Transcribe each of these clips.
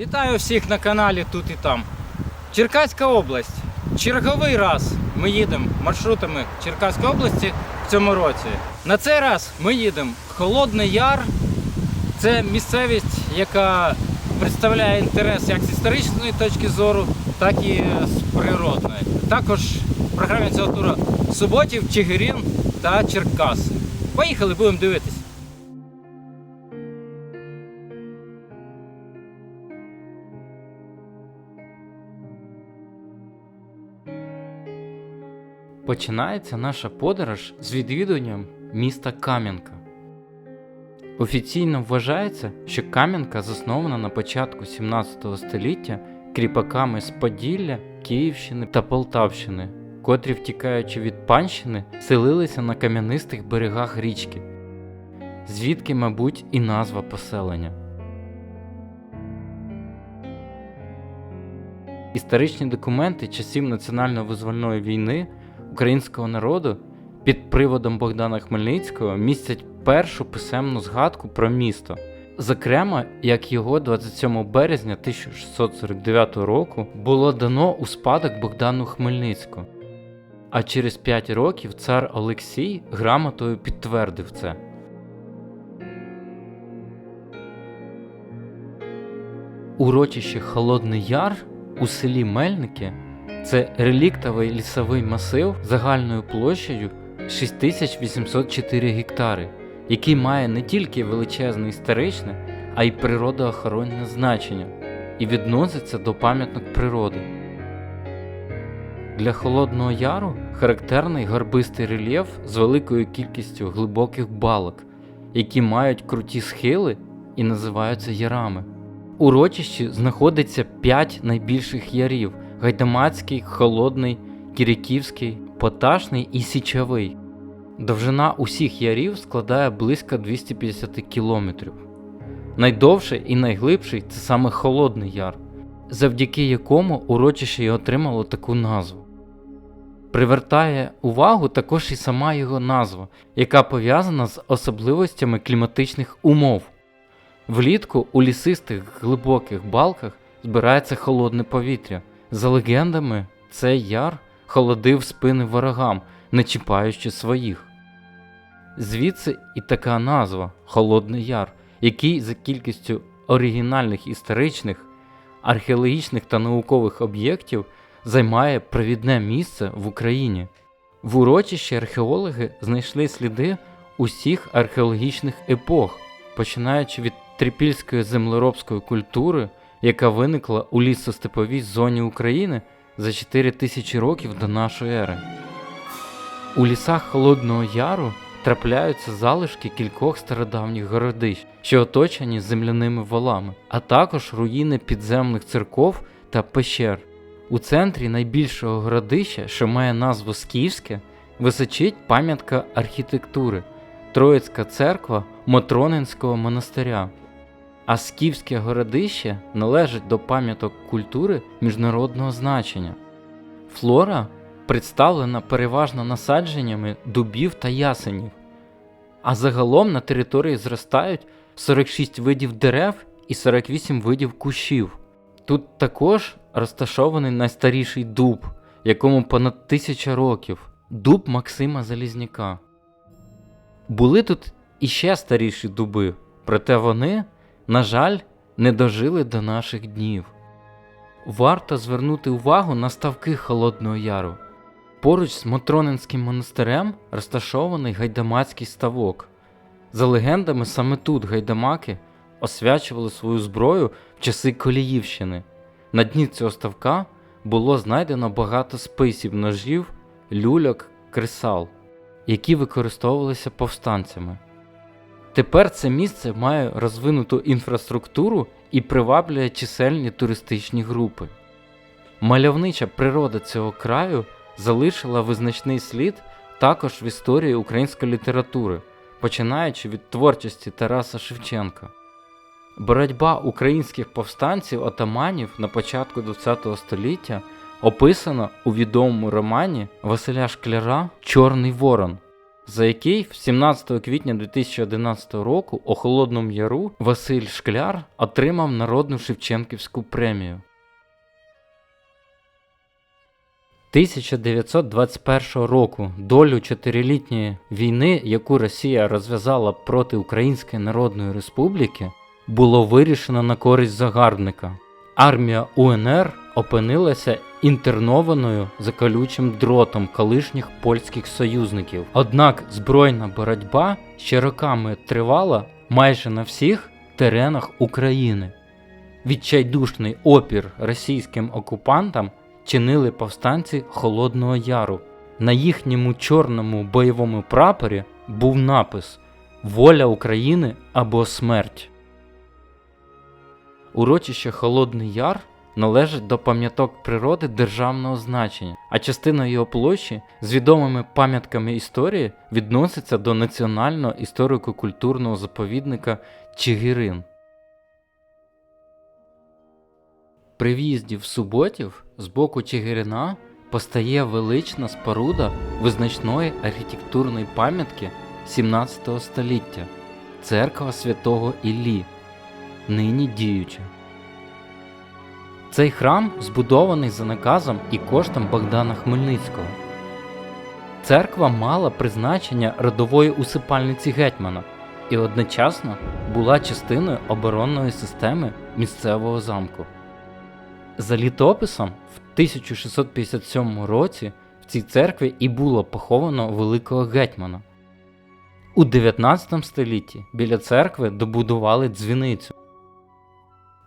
Вітаю всіх на каналі тут і там. Черкаська область. Черговий раз ми їдемо маршрутами Черкаської області в цьому році. На цей раз ми їдемо в Холодний Яр. Це місцевість, яка представляє інтерес як з історичної точки зору, так і з природної. Також в програмі цього туру Суботів, Чигирин та Черкаси. Поїхали, будемо дивитись. Починається наша подорож з відвідуванням міста Кам'янка. Офіційно вважається, що Кам'янка заснована на початку 17 століття кріпаками з Поділля, Київщини та Полтавщини, котрі, втікаючи від панщини, селилися на кам'янистих берегах річки, звідки, мабуть, і назва поселення. Історичні документи часів національно-визвольної війни українського народу під приводом Богдана Хмельницького містять першу писемну згадку про місто. Зокрема, як його 27 березня 1649 року було дано у спадок Богдану Хмельницькому. А через 5 років цар Олексій грамотою підтвердив це. Урочище Холодний Яр у селі Мельники це реліктовий лісовий масив загальною площею 6804 гектари, який має не тільки величезне історичне, а й природоохоронне значення і відноситься до пам'яток природи. Для Холодного Яру характерний горбистий рельєф з великою кількістю глибоких балок, які мають круті схили і називаються ярами. Урочищі знаходиться 5 найбільших ярів: Гайдамацький, Холодний, Кіряківський, Поташний і Січовий. Довжина усіх ярів складає близько 250 кілометрів. Найдовший і найглибший це саме Холодний Яр, завдяки якому урочище й отримало таку назву. Привертає увагу також і сама його назва, яка пов'язана з особливостями кліматичних умов. Влітку у лісистих глибоких балках збирається холодне повітря. За легендами, цей яр холодив спини ворогам, не чіпаючи своїх. Звідси і така назва Холодний Яр, який за кількістю оригінальних історичних, археологічних та наукових об'єктів займає провідне місце в Україні. В урочищі археологи знайшли сліди усіх археологічних епох, починаючи від трипільської землеробської культури, яка виникла у лісостеповій зоні України за 4 тисячі років до нашої ери. У лісах Холодного Яру трапляються залишки кількох стародавніх городищ, що оточені земляними валами, а також руїни підземних церков та пещер. У центрі найбільшого городища, що має назву Скіфське, височить пам'ятка архітектури Троїцька церква Мотронинського монастиря. А Скіфське городище належить до пам'яток культури міжнародного значення. Флора представлена переважно насадженнями дубів та ясенів, а загалом на території зростають 46 видів дерев і 48 видів кущів. Тут також розташований найстаріший дуб, якому понад тисяча років дуб Максима Залізняка. Були тут іще старіші дуби, проте вони, на жаль, не дожили до наших днів. Варто звернути увагу на ставки Холодного Яру. Поруч з Мотронинським монастирем розташований гайдамацький ставок. За легендами, саме тут гайдамаки освячували свою зброю в часи Коліївщини. На дні цього ставка було знайдено багато списів ножів, люльок, кресал, які використовувалися повстанцями. Тепер це місце має розвинуту інфраструктуру і приваблює чисельні туристичні групи. Мальовнича природа цього краю залишила визначний слід також в історії української літератури, починаючи від творчості Тараса Шевченка. Боротьба українських повстанців отаманів на початку ХХ століття описана у відомому романі Василя Шкляра Чорний Ворон. За який 17 квітня 2011 року у Холодному Яру Василь Шкляр отримав Народну Шевченківську премію. 1921 року долю чотирилітньої війни, яку Росія розв'язала проти Української Народної Республіки, було вирішено на користь загарбника. Армія УНР опинилася інтернованою за колючим дротом колишніх польських союзників. Однак збройна боротьба ще роками тривала майже на всіх теренах України. Відчайдушний опір російським окупантам чинили повстанці Холодного Яру. На їхньому чорному бойовому прапорі був напис Воля України або смерть. Урочище Холодний Яр належить до пам'яток природи державного значення, а частина його площі з відомими пам'ятками історії відноситься до національного історико-культурного заповідника Чигирин. При в'їзді в Суботів з боку Чигирина постає велична споруда визначної архітектурної пам'ятки 17 століття церква святого Іллі, нині діюча. Цей храм збудований за наказом і коштом Богдана Хмельницького. Церква мала призначення родової усипальниці гетьмана і одночасно була частиною оборонної системи місцевого замку. За літописом, в 1657 році в цій церкві і було поховано великого гетьмана. У 19 столітті біля церкви добудували дзвіницю.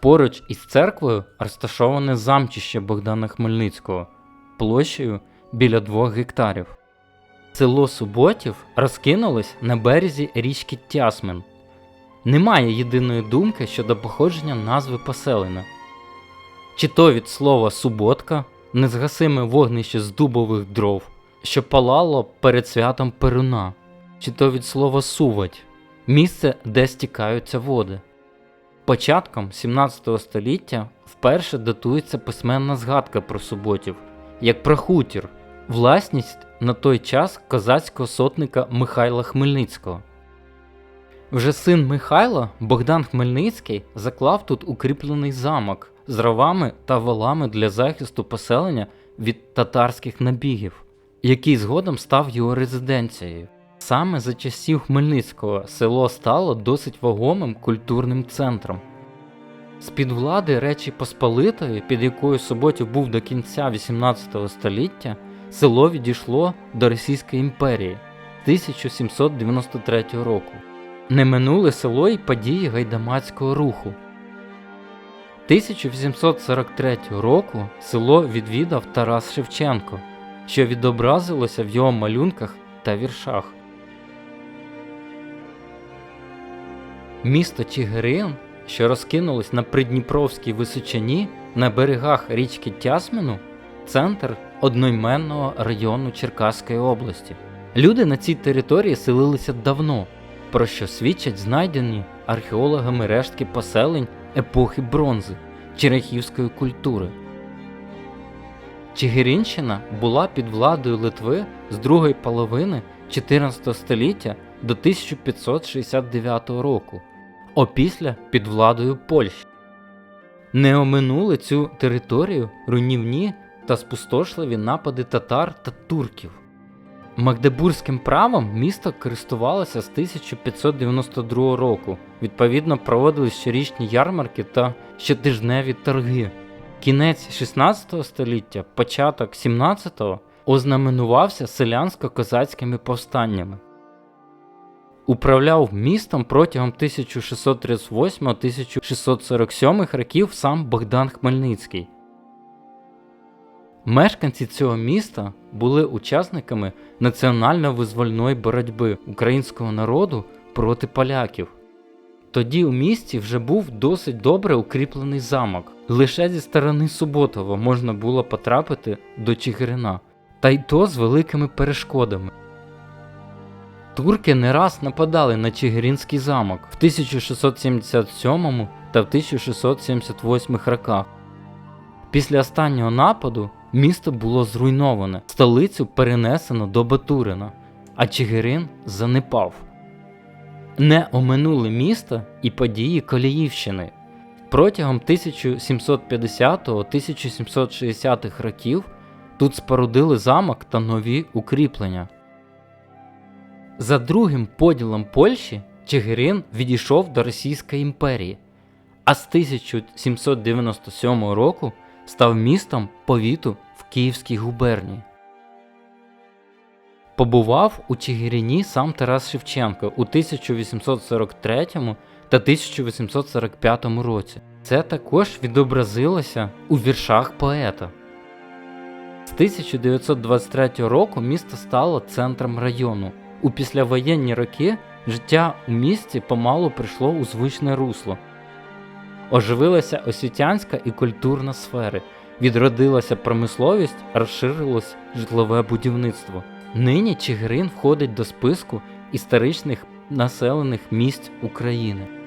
Поруч із церквою розташоване замчище Богдана Хмельницького площею біля 2 гектарів. Село Суботів розкинулось на березі річки Тясмин. Немає єдиної думки щодо походження назви поселення. Чи то від слова суботка, незгасиме вогнище з дубових дров, що палало перед святом Перуна, чи то від слова сувать місце, де стікаються води. Початком 17 століття вперше датується письменна згадка про суботів, як про хутір, власність на той час козацького сотника Михайла Хмельницького. Вже син Михайла Богдан Хмельницький заклав тут укріплений замок з ровами та валами для захисту поселення від татарських набігів, який згодом став його резиденцією. Саме за часів Хмельницького село стало досить вагомим культурним центром. З-під влади Речі Посполитої, під якою Суботів був до кінця 18 століття, село відійшло до Російської імперії 1793 року. Не минули село й події гайдамацького руху. 1843 року село відвідав Тарас Шевченко, що відобразилося в його малюнках та віршах. Місто Чигирин, що розкинулось на Придніпровській височині на берегах річки Тясмину, центр одноіменного району Черкаської області. Люди на цій території селилися давно, про що свідчать знайдені археологами рештки поселень епохи бронзи черехівської культури. Чигиринщина була під владою Литви з другої половини 14 століття до 1569 року, опісля під владою Польщі. Не оминули цю територію руйнівні та спустошливі напади татар та турків. Магдебурзьким правом місто користувалося з 1592 року. Відповідно, проводили щорічні ярмарки та щотижневі торги. Кінець 16 століття, початок 17-го ознаменувався селянсько-козацькими повстаннями. Управляв містом протягом 1638-1647 років сам Богдан Хмельницький. Мешканці цього міста були учасниками національно-визвольної боротьби українського народу проти поляків. Тоді у місті вже був досить добре укріплений замок. Лише зі сторони Суботова можна було потрапити до Чигирина, та й то з великими перешкодами. Турки не раз нападали на Чигиринський замок в 1677 та в 1678 роках. Після останнього нападу місто було зруйноване, столицю перенесено до Батурина, а Чигирин занепав. Не оминули міста і події Коліївщини. Протягом 1750-1760 років тут спорудили замок та нові укріплення. За другим поділом Польщі Чигирин відійшов до Російської імперії, а з 1797 року став містом повіту в Київській губернії. Побував у Чигирині сам Тарас Шевченко у 1843 та 1845 році. Це також відобразилося у віршах поета. З 1923 року місто стало центром району. У післявоєнні роки життя у місті помалу прийшло у звичне русло. Оживилася освітянська і культурна сфери, відродилася промисловість, розширилось житлове будівництво. Нині Чигирин входить до списку історичних населених місць України.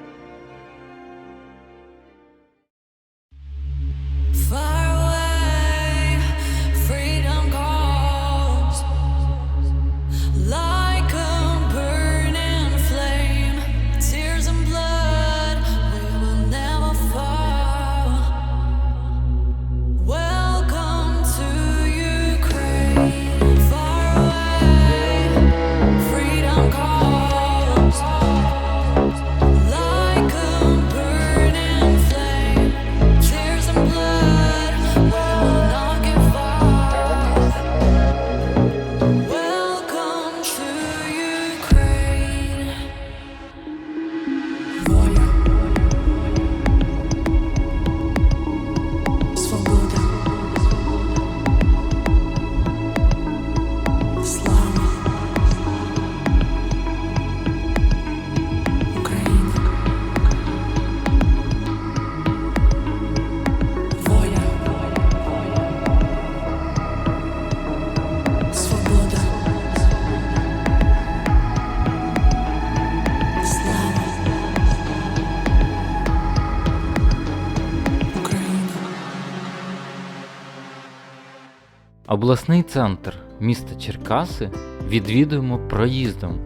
Обласний центр міста Черкаси відвідуємо проїздом.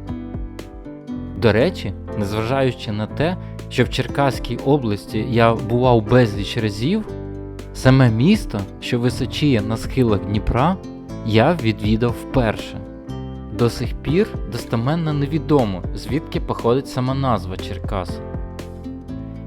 До речі, незважаючи на те, що в Черкаській області я бував безліч разів, саме місто, що височіє на схилах Дніпра, я відвідав вперше. До сих пір достеменно невідомо, звідки походить сама назва Черкас.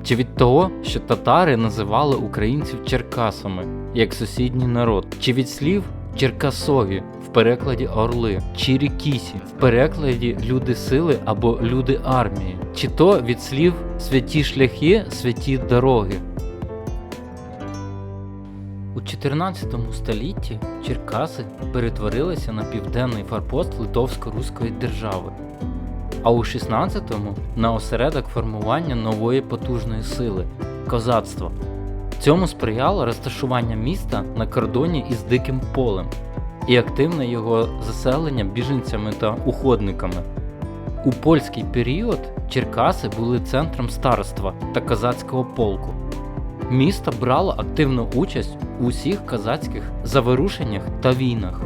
Чи від того, що татари називали українців черкасами, як сусідній народ, чи від слів черкасові в перекладі орли, чи рікісі в перекладі люди сили або люди армії, чи то від слів святі шляхи, святі дороги. У 14 столітті Черкаси перетворилися на південний форпост Литовсько-Руської держави, а у 16-му на осередок формування нової потужної сили козацтва. Цьому сприяло розташування міста на кордоні із Диким полем і активне його заселення біженцями та уходниками. У польський період Черкаси були центром староства та козацького полку. Місто брало активну участь у усіх козацьких заворушеннях та війнах.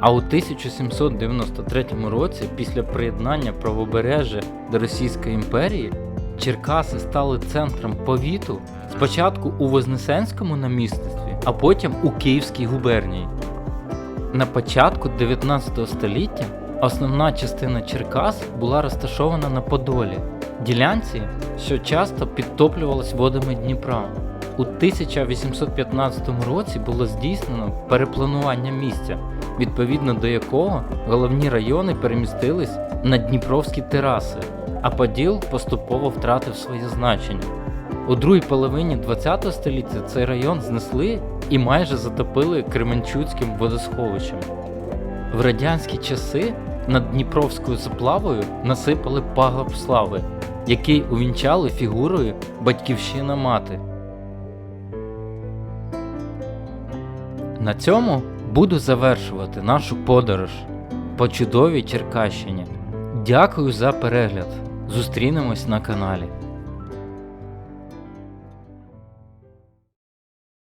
А у 1793 році, після приєднання правобережжя до Російської імперії, Черкаси стали центром повіту спочатку у Вознесенському намістстві, а потім у Київській губернії. На початку 19 століття основна частина Черкас була розташована на Подолі, ділянці, що часто підтоплювалась водами Дніпра. У 1815 році було здійснено перепланування місця, відповідно до якого головні райони перемістились на Дніпровські тераси, а Поділ поступово втратив своє значення. У другій половині ХХ століття цей район знесли і майже затопили Кременчуцьким водосховищем. В радянські часи над Дніпровською заплавою насипали пагорб слави, який увінчали фігурою Батьківщина мати. На цьому буду завершувати нашу подорож по чудовій Черкащині. Дякую за перегляд. Зустрінемось на каналі.